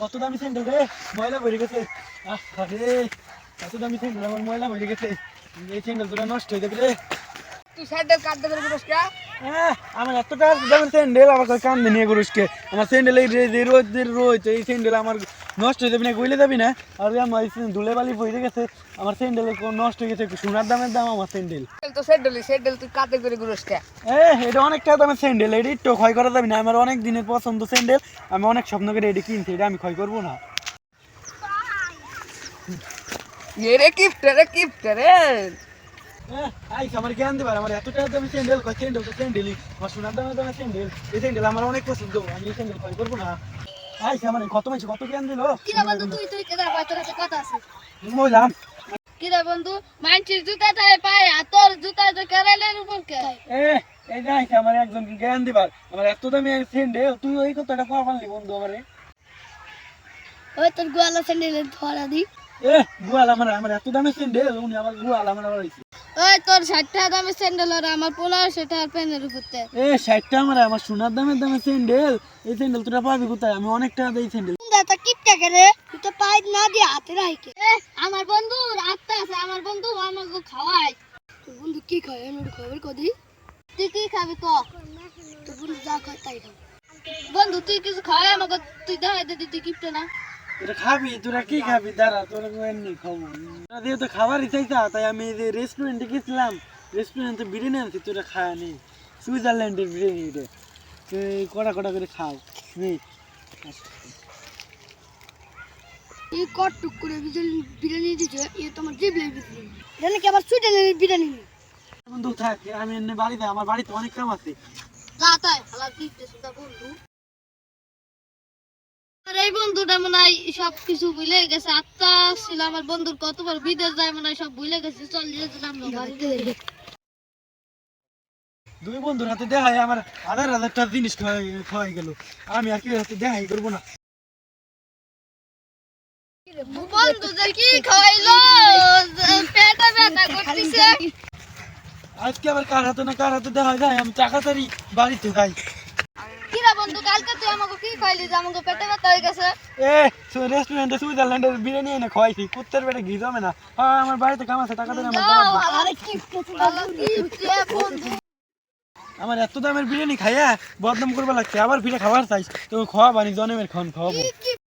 কত দামি স্যান্ডেল রে? ময়লা ভরে গেছে। আরে কত দামি স্যান্ডেল আমার ময়লা ভরে গেছে। এই স্যান্ডেল তোরা নষ্ট হয়ে যাবে রে। তুই স্যান্ডেল কাটতে পারবি রোজকা? আমার এত টাকা দামের স্যান্ডেল আমার কান নিয়ে গরুষকে আমার স্যান্ডেল এই রোজ রোজ এই স্যান্ডেল আমার নষ্ট হয়ে যাবি না গইলে যাবি না। আর আমার ধুলে বালি পড়ে গেছে আমার স্যান্ডেল নষ্ট হয়ে গেছে সোনার দামের দাম আমার স্যান্ডেল তো স্যান্ডেলই স্যান্ডেল তুই কাটতে করে এ এটা দামের স্যান্ডেল এটা একটু ক্ষয় করা যাবে না। আমার অনেক দিনের পছন্দ স্যান্ডেল আমি অনেক স্বপ্ন করে এটা কিনছি এটা আমি ক্ষয় করব না। এরে কিপ্ট রে কিপ্ট রে। আই আমার জ্ঞান দিবার আমার এত টাকা দামি স্যান্ডেল কয় স্যান্ডেল তো স্যান্ডেলই আমার সোনার দামের দামের স্যান্ডেল এই স্যান্ডেল আমার অনেক পছন্দ আমি এই স্যান্ডেল ক্ষয় করব না। আই আমার কত মাইছে কত জ্ঞান দিল? কিরা বন্ধু তুই তুই কেদা ভাই তোর কাছে কথা আছে। বললাম কিরা বন্ধু মানছিস জুতা তাই পায় আর তোর জুতা তো কেরালের উপর কে? এ এই যে আইসা আমার একজন জ্ঞান দিবার। আমার এত দামি স্যান্ডেল তুই ওই কথাটা কয়া পারলি বন্ধু আমারে। ওই তোর গোয়ালা স্যান্ডেলের ধরা দি। এ গুয়াল আমার আমার এত দামি উনি আমার গুয়াল আমার হইছে ওই তোর ষাট টাকা দামের স্যান্ডেল আর আমার পনেরোশো টাকার প্যানের উপরতে। এ ষাটটা আমার আমার সোনার দামের দামে স্যান্ডেল এই স্যান্ডেল তোরা পাবি কোথায়? আমি অনেক টাকা দিই স্যান্ডেল দাদা কিপটা করে তুই তো পাই না দিয়ে হাতে রাখে আমার বন্ধু আত্মা আছে আমার বন্ধু আমাকে খাওয়ায়। তোর বন্ধু কি খায়? ওর খবর কদি তুই কি খাবি ক? তোর বন্ধু যা খায় তাই খাবি। বন্ধু তুই কিছু খাওয়াই আমাকে তুই দেখাই দে তুই কিপটা না। খাবি তোরা কি খাবি? দাঁড়া তোরা এমনি খাব। তোরা দিয়ে তো খাবারই চাইছা তাই আমি যে রেস্টুরেন্টে গেছিলাম রেস্টুরেন্টে বিরিয়ানি আনছি তোরা খায় নি। সুইজারল্যান্ডের বিরিয়ানি রে। তুই কড়া কড়া করে খাও নে। এই কট টুক করে বিরিয়ানি বিরিয়ানি দিছে এ তোমার জানি কি আবার বিরিয়ানি বন্ধু থাক আমি এমনি বাড়িতে আমার বাড়িতে অনেক কাম আছে। যা তাই হালা কিপটে সুদা বন্ধু। আর এই বন্ধুটা মনে হয় সব কিছু ভুলে গেছে। আত্মা ছিল আমার বন্ধুর কতবার বিদেশ যায় মনে হয় সব ভুলে গেছে। যেতাম দুই বন্ধুর হাতে দেখাই আমার হাজার জিনিস খাওয়াই গেল আমি আর কি হাতে দেখাই করব না। বন্ধু যে কি খাইলো পেটে ব্যথা করতেছে। আজকে আবার কার হাতে না কার হাতে দেখা যায়? আমি টাকা তারি বাড়িতে যাই। কিরা কালকে তুই আমাকে কি খাইলি যে আমাকে পেটে ব্যথা হয়ে গেছে? এ রেস্টুরেন্টে সুইজারল্যান্ডের বিরিয়ানি এনে খাওয়াইছি কুত্তের পেটে ঘি জমে না। আমার বাড়িতে কাম আছে টাকা দেন আমার আরে কিপটে আমার এত দামের বিরিয়ানি খাইয়া বদনাম করবা লাগছে আবার ফিরে খাবার চাইছ। তো খাওয়া বানি জনমের খন খাওয়াবো